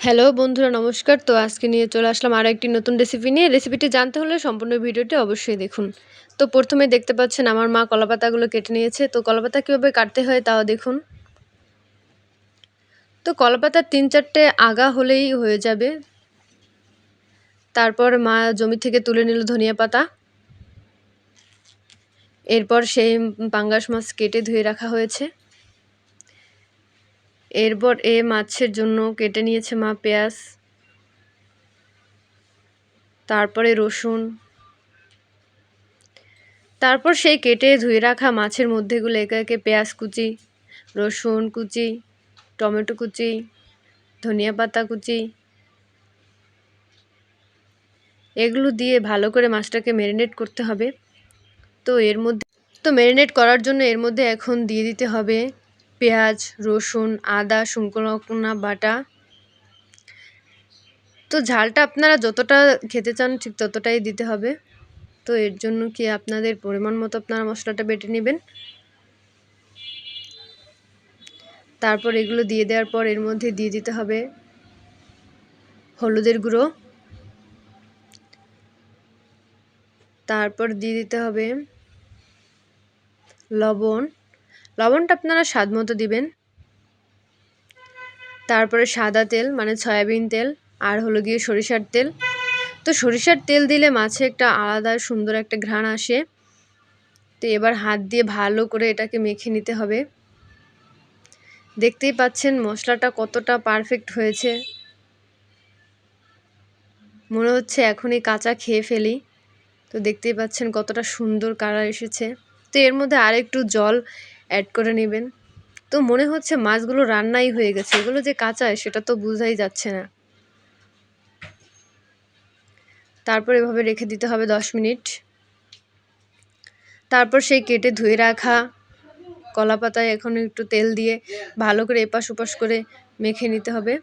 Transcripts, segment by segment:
Hello বন্ধুরা, নমস্কার। তো আজকে নিয়ে চলে আসলাম আরও একটি নতুন রেসিপি নিয়ে। রেসিপিটি জানতে হলে সম্পূর্ণ ভিডিওটি অবশ্যই দেখুন। তো প্রথমে দেখতে পাচ্ছেন আমার মা কলাপাতাগুলো কেটে নিয়েছে। তো কলাপাতা কীভাবে কাটতে হয় তাও দেখুন। তো কলাপাতার তিন চারটে আগা হলেই হয়ে যাবে। তারপর মা জমি থেকে তুলে নিল ধনিয়া পাতা। এরপর সেই পাঙ্গাস মাছ কেটে ধুয়ে রাখা হয়েছে। এরপর এ মাছের জন্য কেটে নিয়েছে মা পেঁয়াজ, তারপরে রসুন। তারপর সেই কেটে ধুয়ে রাখা মাছের মধ্যেগুলো একে একে পেঁয়াজ কুচি, রসুন কুচি, টমেটো কুচি, ধনিয়া পাতা কুচি, এগুলো দিয়ে ভালো করে মাছটাকে ম্যারিনেট করতে হবে। তো এর মধ্যে, তো ম্যারিনেট করার জন্য এর মধ্যে এখন দিয়ে দিতে হবে পেঁয়াজ, রসুন, আদা, শুকনো বাটা। তো ঝালটা আপনারা যতটা খেতে চান ঠিক ততটাই দিতে হবে। তো এর জন্য কি আপনাদের পরিমাণ মতো আপনারা মশলাটা বেটে নেবেন? তারপর এগুলো দিয়ে দেওয়ার পর এর মধ্যে দিয়ে দিতে হবে হলুদের গুঁড়ো। তারপর দিয়ে দিতে হবে লবণ। লবণটা আপনারা স্বাদ মতো দিবেন। তারপরে সাদা তেল মানে সয়াবিন তেল, আর হলো গিয়ে সরিষার তেল। তো সরিষার তেল দিলে মাছে একটা আলাদা সুন্দর একটা ঘ্রাণ আসে। তো এবার হাত দিয়ে ভালো করে এটাকে মেখে নিতে হবে। দেখতেই পাচ্ছেন মশলাটা কতটা পারফেক্ট হয়েছে। মনে হচ্ছে এখনই কাঁচা খেয়ে ফেলি। তো দেখতেই পাচ্ছেন কতটা সুন্দর কালার এসেছে। তো এর মধ্যে আর একটু জল অ্যাড করে নেবেন। তো মনে হচ্ছে মাছগুলো রান্নাই হয়ে গেছে। এগুলো যে কাঁচা, সেটা তো বোঝাই যাচ্ছে না। তারপর এভাবে রেখে দিতে হবে দশ মিনিট। তারপর সেই কেটে ধুয়ে রাখা কলা পাতায় এখন একটু তেল দিয়ে ভালো করে এপাশ ওপাশ করে মেখে নিতে হবে।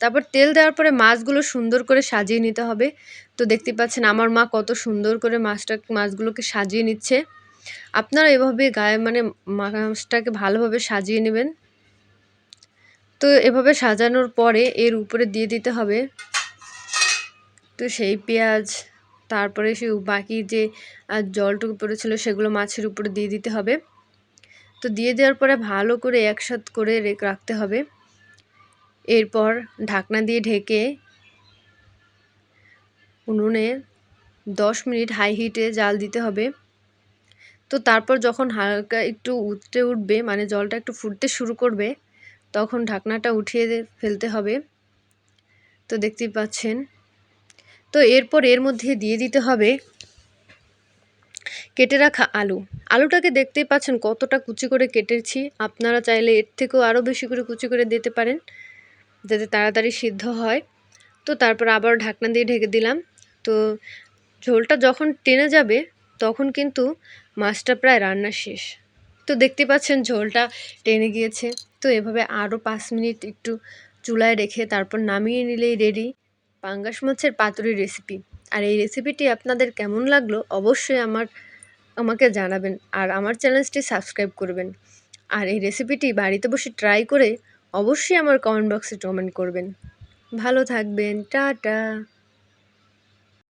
তারপর তেল দেওয়ার পরে মাছগুলো সুন্দর করে সাজিয়ে নিতে হবে। তো দেখতে পাচ্ছেন আমার মা কত সুন্দর করে মাছটা, মাছগুলোকে সাজিয়ে নিচ্ছে। আপনারা এভাবে গায়ে মানে মাছটাকে ভালোভাবে সাজিয়ে নেবেন। তো এভাবে সাজানোর পরে এর উপরে দিয়ে দিতে হবে তো সেই পেঁয়াজ, তারপরে সেই বাকি যে জলটুকু পড়েছিল সেগুলো মাছের উপরে দিয়ে দিতে হবে। তো দিয়ে দেওয়ার পরে ভালো করে একসাথ করে রাখতে হবে। এরপর ঢাকনা দিয়ে ঢেকে উনুনে দশ মিনিট হাই হিটে জাল দিতে হবে। তো তারপর যখন হালকা একটু উঠতে উঠবে মানে জলটা একটু ফুটতে শুরু করবে, তখন ঢাকনাটা উঠিয়ে ফেলতে হবে। তো দেখতেই পাচ্ছেন। তো এরপর এর মধ্যে দিয়ে দিতে হবে কেটে রাখা আলু। আলুটাকে দেখতেই পাচ্ছেন কতটা কুচি করে কেটেছি। আপনারা চাইলে এর থেকেও আরও বেশি করে কুচি করে দিতে পারেন, যাতে তাড়াতাড়ি সিদ্ধ হয়। তো তারপর আবার ঢাকনা দিয়ে ঢেকে দিলাম। তো ঝোলটা যখন টেনে যাবে তখন কিন্তু মাছটা প্রায় রান্না শেষ। তো দেখতে পাচ্ছেন ঝোলটা টেনে গিয়েছে। তো এভাবে আরও পাঁচ মিনিট একটু চুলায় রেখে তারপর নামিয়ে নিলেই রেডি পাঙ্গাস মাছের পাতুরি রেসিপি আর এই রেসিপিটি আপনাদের কেমন লাগল অবশ্যই আমার, আমাকে জানাবেন আর আমার চ্যানেলটি সাবস্ক্রাইব করবেন। আর এই রেসিপিটি বাড়িতে বসে ট্রাই করে অবশ্যই আমার কমেন্ট বক্সে কমেন্ট করবেন। ভালো থাকবেন, টাটা।